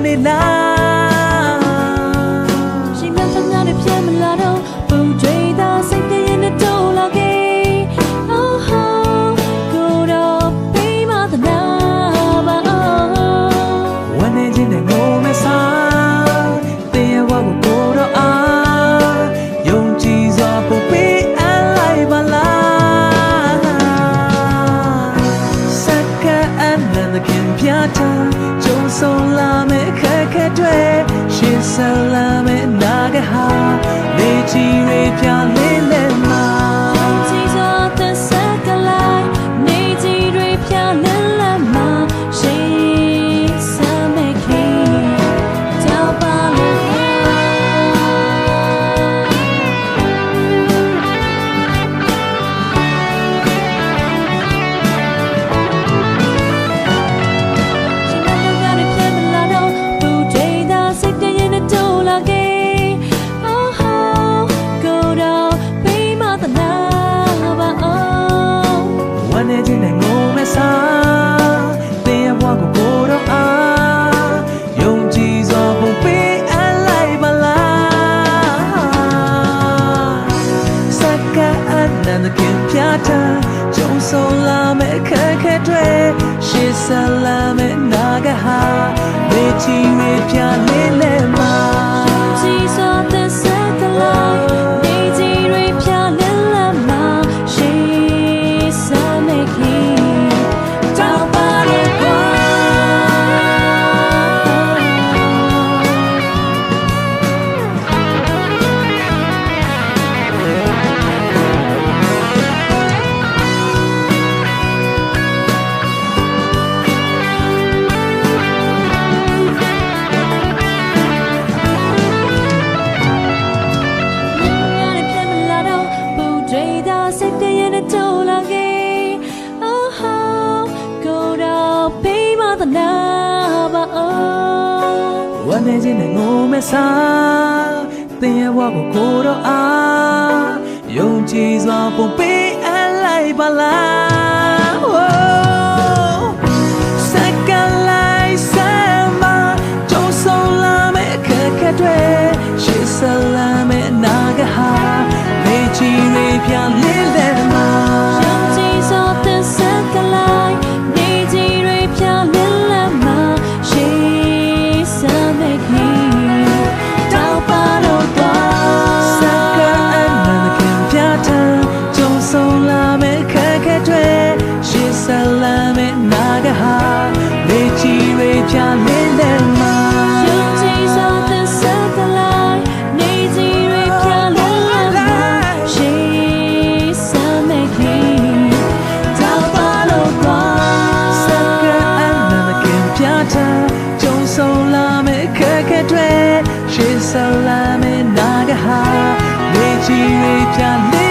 now ဆက်လမ်းမဲ့နာကဟာနေချီရေပြလို့ ကအနန္တခင်ပြတာကြုံဆုံးလာမဲ့ခက်ခဲတွေရှေ့ဆက်လာမဲ့နာကဟာမေချီရပြလေး နေခြင်းနဲ့ငိုမဲ့စားသင်ရဲ့ဘဝကိုကိုတော့အားယုံကြည်စွာပုံပေးအပ်လိုက်ပါလား ဆလာမေနာဂဟာနေချီရေပြနေ